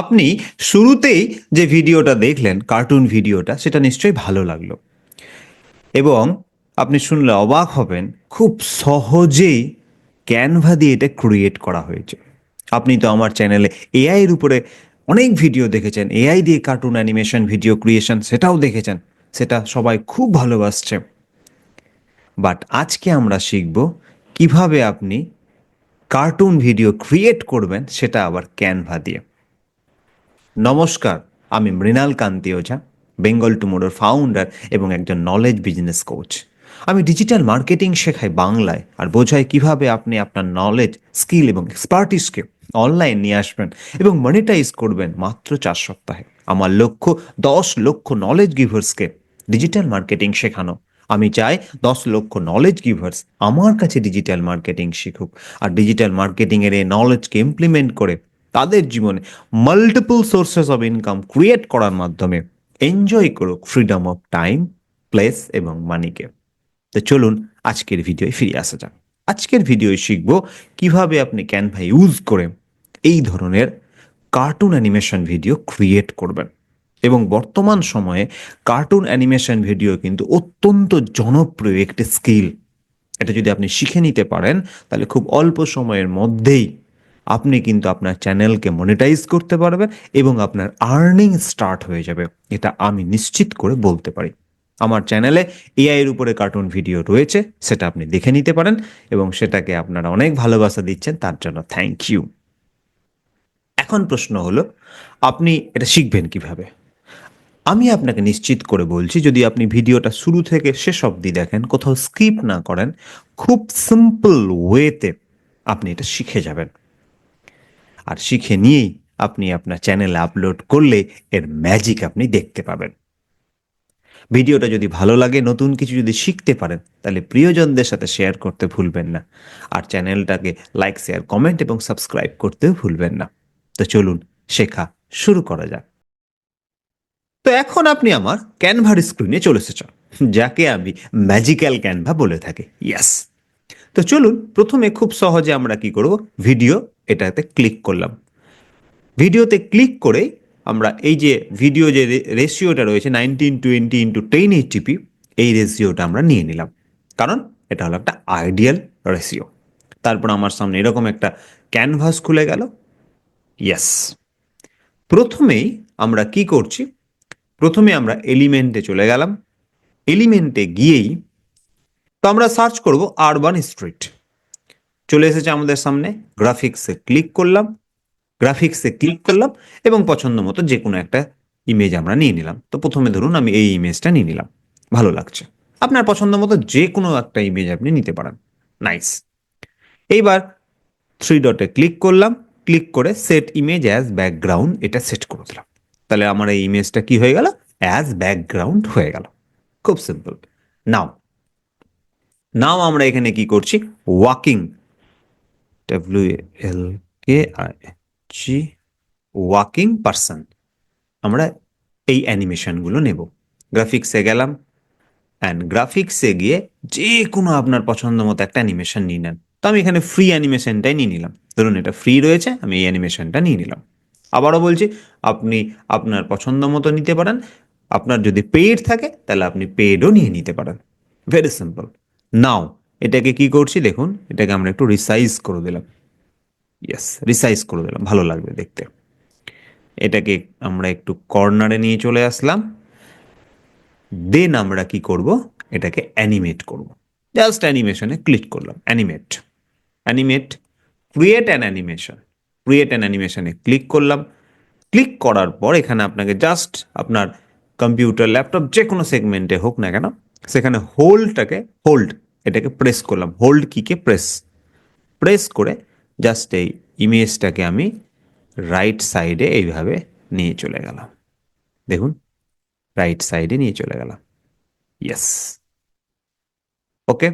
আপনি শুরুতেই যে ভিডিওটা দেখলেন, কার্টুন ভিডিওটা, সেটা নিশ্চয়ই ভালো লাগল। এবং আপনি শুনলে অবাক হবেন, খুব সহজেই ক্যানভা দিয়ে এটা ক্রিয়েট করা হয়েছে। আপনি তো আমার চ্যানেলে এআই এর উপরে অনেক ভিডিও দেখেছেন এআই দিয়ে কার্টুন অ্যানিমেশন ভিডিও ক্রিয়েশন সেটাও দেখেছেন, সেটা সবাই খুব ভালোবাসছে। বাট আজকে আমরা শিখব কীভাবে আপনি কার্টুন ভিডিও ক্রিয়েট করবেন, সেটা আবার ক্যানভা দিয়ে। নমস্কার, আমি মৃণাল কান্তি ওঝা বেঙ্গল টুমোরোর ফাউন্ডার এবং একজন নলেজ বিজনেস কোচ আমি ডিজিটাল মার্কেটিং শেখাই বাংলায় আর বোঝাই কীভাবে আপনি আপনার নলেজ স্কিল এবং এক্সপার্টিসকে অনলাইন নিয়ে আসবেন এবং মনিটাইজ করবেন মাত্র চার সপ্তাহে। আমার লক্ষ্য, দশ লক্ষ নলেজ গিভার্সকে ডিজিটাল মার্কেটিং শেখানো। আমি চাই দশ লক্ষ নলেজ গিভার্স আমার কাছে ডিজিটাল মার্কেটিং শিখুক। আর ডিজিটাল মার্কেটিংয়ের এই নলেজকে ইমপ্লিমেন্ট করে তাদের জীবনে multiple sources of income create করার মাধ্যমে এনজয় করুক ফ্রিডম অফ টাইম প্লেস এবং মানিকে তো চলুন আজকের ভিডিওয় ফিরে আসা যাক। আজকের ভিডিওয় শিখব কীভাবে আপনি ক্যানভা ইউজ করে এই ধরনের কার্টুন অ্যানিমেশন ভিডিও ক্রিয়েট করবেন। এবং বর্তমান সময়ে কার্টুন অ্যানিমেশন ভিডিও কিন্তু অত্যন্ত জনপ্রিয় একটি স্কিল এটা যদি আপনি শিখে নিতে পারেন, তাহলে খুব অল্প সময়ের মধ্যেই আপনি কিন্তু আপনার চ্যানেলকে মনিটাইজ করতে পারবেন এবং আপনার আর্নিং স্টার্ট হয়ে যাবে। এটা আমি নিশ্চিত করে বলতে পারি। আমার চ্যানেলে এআই এর উপরে কার্টুন ভিডিও রয়েছে, সেটা আপনি দেখে নিতে পারেন এবং সেটাকে আপনারা অনেক ভালোবাসা দিচ্ছেন, তার জন্য থ্যাংক ইউ এখন প্রশ্ন হলো, আপনি এটা শিখবেন কীভাবে? আমি আপনাকে নিশ্চিত করে বলছি, যদি আপনি ভিডিওটা শুরু থেকে শেষ অবধি দেখেন, কোথাও স্কিপ না করেন, খুব সিম্পল ওয়েতে আপনি এটা শিখে যাবেন। আর শিখে নিয়েই আপনি আপনার চ্যানেলে আপলোড করলে এর ম্যাজিক আপনি দেখতে পাবেন। ভিডিওটা যদি ভালো লাগে, নতুন কিছু যদি শিখতে পারেন, তাহলে প্রিয়জনদের সাথে শেয়ার করতে ভুলবেন না। আর চ্যানেলটাকে লাইক শেয়ার কমেন্ট এবং সাবস্ক্রাইব করতেও ভুলবেন না। তো চলুন, শেখা শুরু করা যাক। তো এখন আপনি আমার ক্যানভার স্ক্রিনে চলে এসেছেন, যাকে আমি ম্যাজিক্যাল ক্যানভা বলে থাকি। ইয়াস তো চলুন প্রথমে খুব সহজে আমরা কি করব? ভিডিও এটাতে ক্লিক করলাম। ভিডিওতে ক্লিক করে আমরা এই যে ভিডিও যে রেশিওটা রয়েছে, নাইনটিন টোয়েন্টি ইন্টু টেন এইচটিপি এই রেশিওটা আমরা নিয়ে নিলাম। কারণ এটা হলো একটা আইডিয়াল রেশিও। তারপর আমার সামনে এরকম একটা ক্যানভাস খুলে গেল। ইয়েস। প্রথমেই আমরা কি করছি? প্রথমে আমরা এলিমেন্টে চলে গেলাম। এলিমেন্টে গিয়েই তো আমরা সার্চ করব আরবান স্ট্রিট চলে এসেছে আমাদের সামনে। গ্রাফিক্সে ক্লিক করলাম। গ্রাফিক্সে ক্লিক করলাম এবং পছন্দ মতো যে কোনো একটা ইমেজ আমরা নিয়ে নিলাম। তো প্রথমে ধরুন আমি এই ইমেজটা নিয়ে নিলাম। ভালো লাগছে। আপনার পছন্দ মতো যে কোনো একটা ইমেজ আপনি নিতে পারেন। নাইস এইবার থ্রি ডটে ক্লিক করলাম। ক্লিক করে সেট ইমেজ অ্যাজ ব্যাকগ্রাউন্ড এটা সেট করে দিলাম। তাহলে আমার এই ইমেজটা কি হয়ে গেল? অ্যাজ ব্যাকগ্রাউন্ড হয়ে গেল। খুব সিম্পল নাও নাও আমরা এখানে কি করছি? Walking W L K I G walking person আমরা এই অ্যানিমেশনগুলো নেব। গ্রাফিক্সে গেলাম। অ্যান্ড গ্রাফিক্সে গিয়ে যে কোনো আপনার পছন্দ মতো একটা অ্যানিমেশন নিয়ে নেন। তো আমি এখানে ফ্রি অ্যানিমেশনটাই নিয়ে নিলাম। ধরুন এটা ফ্রি রয়েছে, আমি এই অ্যানিমেশনটা নিয়ে নিলাম। আবারও বলছি, আপনি আপনার পছন্দ মতো নিতে পারেন। আপনার যদি পেড থাকে, তাহলে আপনি পেইডও নিয়ে নিতে পারেন। ভেরি সিম্পল নাও এটাকে কি করছি দেখুন, এটাকে আমরা একটু রিসাইজ করে দিলাম। ইয়েস রিসাইজ করে দিলাম, ভালো লাগবে দেখতে। এটাকে আমরা একটু কর্নারে নিয়ে চলে আসলাম। দেন আমরা কি করব? এটাকে অ্যানিমেট করব। জাস্ট অ্যানিমেশনে ক্লিক করলাম animate animate create an animation create an অ্যানিমেশনে click করলাম। ক্লিক করার পর এখানে আপনাকে জাস্ট আপনার কম্পিউটার ল্যাপটপ যে কোনো সেগমেন্টে হোক না কেন, সেখানে হোল্ডটাকে হোল্ড এটাকে প্রেস করলাম। হোল্ড কিকে প্রেস প্রেস করে জাস্ট এই ইমেজটাকে আমি রাইট সাইডে এইভাবে নিয়ে চলে গেলাম। দেখুন রাইট সাইডে নিয়ে চলে গেলাম। ইয়েস ওকে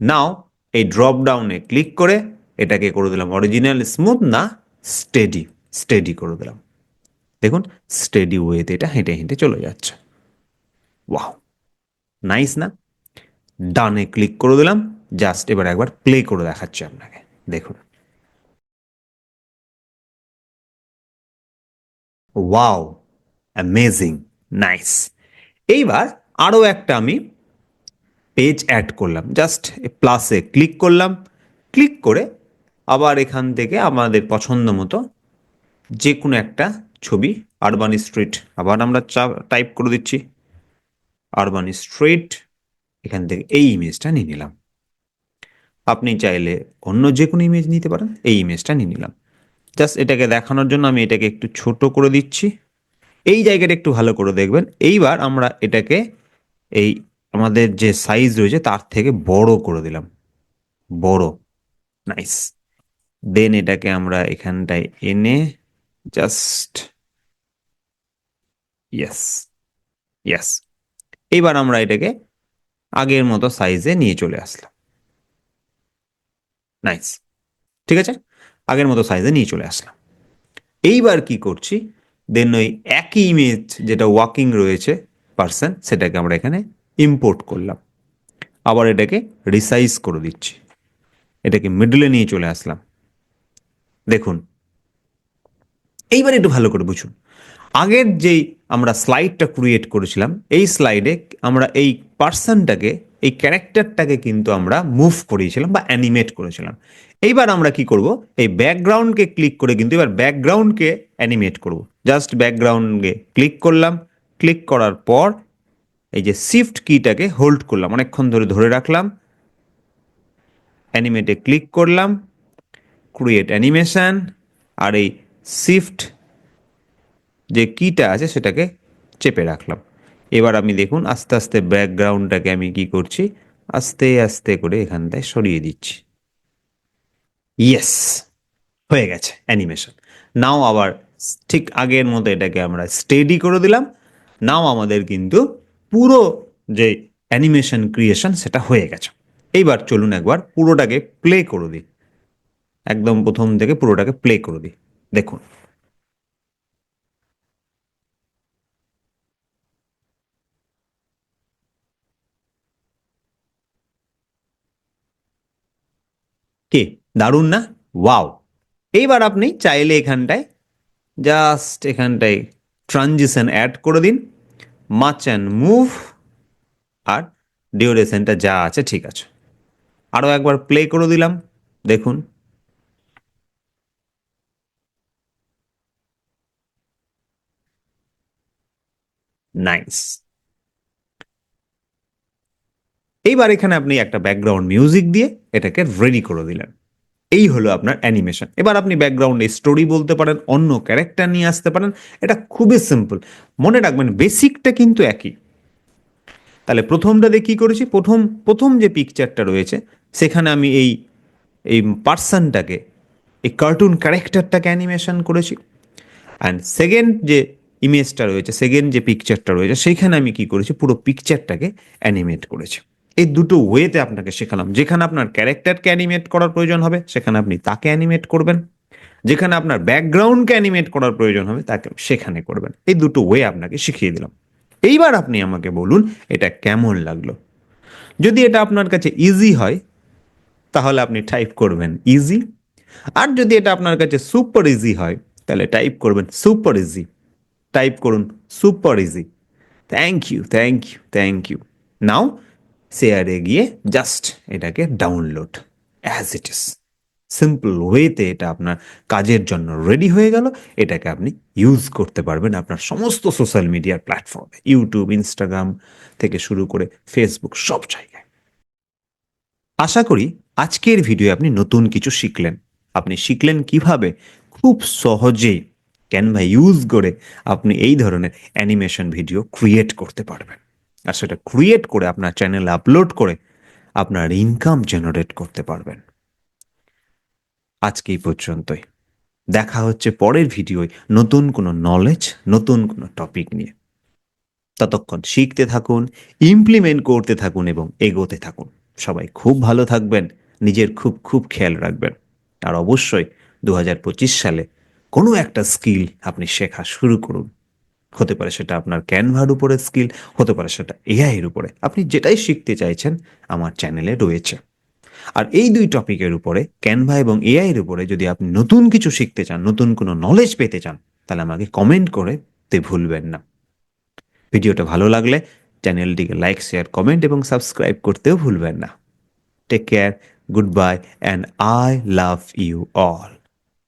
নাও এই ড্রপ ডাউনে ক্লিক করে এটাকে করে দিলাম। অরিজিনাল স্মুথ না স্টেডি স্টেডি করে দিলাম। দেখুন স্টেডি ওয়েতে এটা হেঁটে হেঁটে চলে যাচ্ছে। ওয়াও নাইস না? ডানে ক্লিক করে দিলাম, জাস্ট এবার একবার প্লে করে দেখাচ্ছি আপনাকে, দেখুন। ওয়াও অ্যামেজিং নাইস এইবার আরও একটা আমি পেজ অ্যাড করলাম জাস্ট প্লাসে ক্লিক করলাম ক্লিক করে আবার এখান থেকে আমাদের পছন্দ মতো যে কোনো একটা ছবি আরবান স্ট্রিট আবার আমরা টাইপ করে দিচ্ছি আরবান স্ট্রিট এখান থেকে এই ইমেজটা নিয়ে নিলাম। আপনি চাইলে অন্য যে কোনো ইমেজ নিতে পারেন, এই ইমেজটা নিয়ে নিলাম। জাস্ট এটাকে দেখানোর জন্য আমি এটাকে একটু ছোট করে দিচ্ছি। এই জায়গাটা একটু ভালো করে দেখবেন। এইবার আমরা এটাকে এই আমাদের যে সাইজ রয়েছে তার থেকে বড় করে দিলাম। বড়। নাইস দেন এটাকে আমরা এখানটায় এনে জাস্ট ইয়েস ইয়েস এইবার আমরা এটাকে আগের মতো সাইজে নিয়ে চলে আসলাম। নাইস ঠিক আছে? আগের মতো সাইজে নিয়ে চলে আসলাম। এইবার কি করছি? দেন ওই একই ইমেজ যেটা ওয়াকিং রয়েছে পার্সন সেটাকে আমরা এখানে ইম্পোর্ট করলাম। আবার এটাকে রিসাইজ করে দিচ্ছি। এটাকে মিডলে নিয়ে চলে আসলাম। দেখুন, এইবার একটু ভালো করে বুঝুন। আগের যেই আমরা স্লাইডটা ক্রিয়েট করেছিলাম। এই স্লাইডে আমরা এই পার্সনটাকে এই ক্যারেক্টারটাকে কিন্তু আমরা মুভ করিয়েছিলাম বা অ্যানিমেট করেছিলাম। এইবার আমরা কি করব? এই ব্যাকগ্রাউন্ডকে ক্লিক করে কিন্তু এবার ব্যাকগ্রাউন্ডকে অ্যানিমেট করব। জাস্ট ব্যাকগ্রাউন্ডকে ক্লিক করলাম। ক্লিক করার পর এই যে শিফট কিটাকে হোল্ড করলাম। অনেকক্ষণ ধরে ধরে রাখলাম। অ্যানিমেটে ক্লিক করলাম। ক্রিয়েট অ্যানিমেশন আর এই শিফট যে কিটা আছে সেটাকে চেপে রাখলাম। এবার আমি দেখুন আস্তে আস্তে ব্যাকগ্রাউন্ডটাকে আমি কি করছি? আস্তে আস্তে করে এখানটায় সরিয়ে দিচ্ছি। ইয়েস, হয়ে গেছে অ্যানিমেশন। নাও আবার ঠিক আগের মতো এটাকে আমরা স্টেডি করে দিলাম। নাও আমাদের কিন্তু পুরো যে অ্যানিমেশন ক্রিয়েশন সেটা হয়ে গেছে। এইবার চলুন একবার পুরোটাকে প্লে করে দিই। একদম প্রথম থেকে পুরোটাকে প্লে করে দিই। দেখুন। কে? দারুণ না? ওয়াও। এইবার আপনি চাইলে এখানটায় জাস্ট এখানটায় ট্রানজিশন অ্যাড করে দিন। মাচ অ্যান্ড মুভ আর ডিউরেশনটা যা আছে ঠিক আছে। আরও একবার প্লে করে দিলাম। দেখুন। নাইস এইবার এখানে আপনি একটা ব্যাকগ্রাউন্ড মিউজিক দিয়ে এটাকে রেডি করে দিলেন। এই হলো আপনার অ্যানিমেশন এবার আপনি ব্যাকগ্রাউন্ডে স্টোরি বলতে পারেন, অন্য ক্যারেক্টার নিয়ে আসতে পারেন, এটা খুবই সিম্পল মনে রাখবেন বেসিকটা কিন্তু একই। তাহলে প্রথমটাতে কী করেছি? প্রথম প্রথম যে পিকচারটা রয়েছে, সেখানে আমি এই এই পার্সনটাকে এই কার্টুন ক্যারেক্টারটাকে অ্যানিমেশন করেছি। অ্যান্ড সেকেন্ড যে ইমেজটা রয়েছে সেকেন্ড যে পিকচারটা রয়েছে সেইখানে আমি কি করেছি? পুরো পিকচারটাকে অ্যানিমেট করেছি। এই দুটো ওয়েতে আপনাকে শেখালাম। যেখানে আপনার ক্যারেক্টারকে অ্যানিমেট করার প্রয়োজন হবে, সেখানে আপনি তাকে অ্যানিমেট করবেন। যেখানে আপনার ব্যাকগ্রাউন্ডকে অ্যানিমেট করার প্রয়োজন হবে, তাকে সেখানে করবেন। এই দুটো ওয়ে আপনাকে শিখিয়ে দিলাম। এইবার আপনি আমাকে বলুন, এটা কেমন লাগল? যদি এটা আপনার কাছে ইজি হয়, তাহলে আপনি টাইপ করবেন ইজি আর যদি এটা আপনার কাছে সুপার ইজি হয়, তাহলে টাইপ করবেন সুপার ইজি টাইপ করুন super easy thank you thank you thank you now শেয়ারে গিয়ে জাস্ট এটাকে download as it is simple ওয়েতে এটা আপনার কাজের জন্য রেডি হয়ে গেল, এটাকে আপনি ইউজ করতে পারবেন আপনার সমস্ত সোশ্যাল মিডিয়ার প্ল্যাটফর্মে ইউটিউব ইনস্টাগ্রাম থেকে শুরু করে ফেসবুক সব জায়গায়। আশা করি আজকের ভিডিও আপনি নতুন কিছু শিখলেন। আপনি শিখলেন কীভাবে খুব সহজেই ক্যানভা ইউজ করে আপনি এই ধরনের অ্যানিমেশন ভিডিও ক্রিয়েট করতে পারবেন। আর সেটা ক্রিয়েট করে আপনার চ্যানেলে আপলোড করে আপনার ইনকাম জেনারেট করতে পারবেন। আজকে এই পর্যন্তই। দেখা হচ্ছে পরের ভিডিওয় নতুন কোনো নলেজ নতুন কোনো টপিক নিয়ে। ততক্ষণ শিখতে থাকুন ইমপ্লিমেন্ট করতে থাকুন এবং এগোতে থাকুন। সবাই খুব ভালো থাকবেন, নিজের খুব খুব খেয়াল রাখবেন। আর অবশ্যই দু হাজার পঁচিশ সালে কোনো একটা স্কিল আপনি শেখা শুরু করুন। হতে পারে সেটা আপনার ক্যানভার উপরে স্কিল হতে পারে সেটা এআই এর উপরে। আপনি যেটাই শিখতে চাইছেন, আমার চ্যানেলে রয়েছে। আর এই দুই টপিকের উপরে ক্যানভা এবং এআই এর উপরে যদি আপনি নতুন কিছু শিখতে চান, নতুন কোনো নলেজ পেতে চান, তাহলে আমাকে কমেন্ট করে তে ভুলবেন না। ভিডিওটা ভালো লাগলে চ্যানেলটিকে লাইক শেয়ার কমেন্ট এবং সাবস্ক্রাইব করতেও ভুলবেন না। Take care good bye and I love you all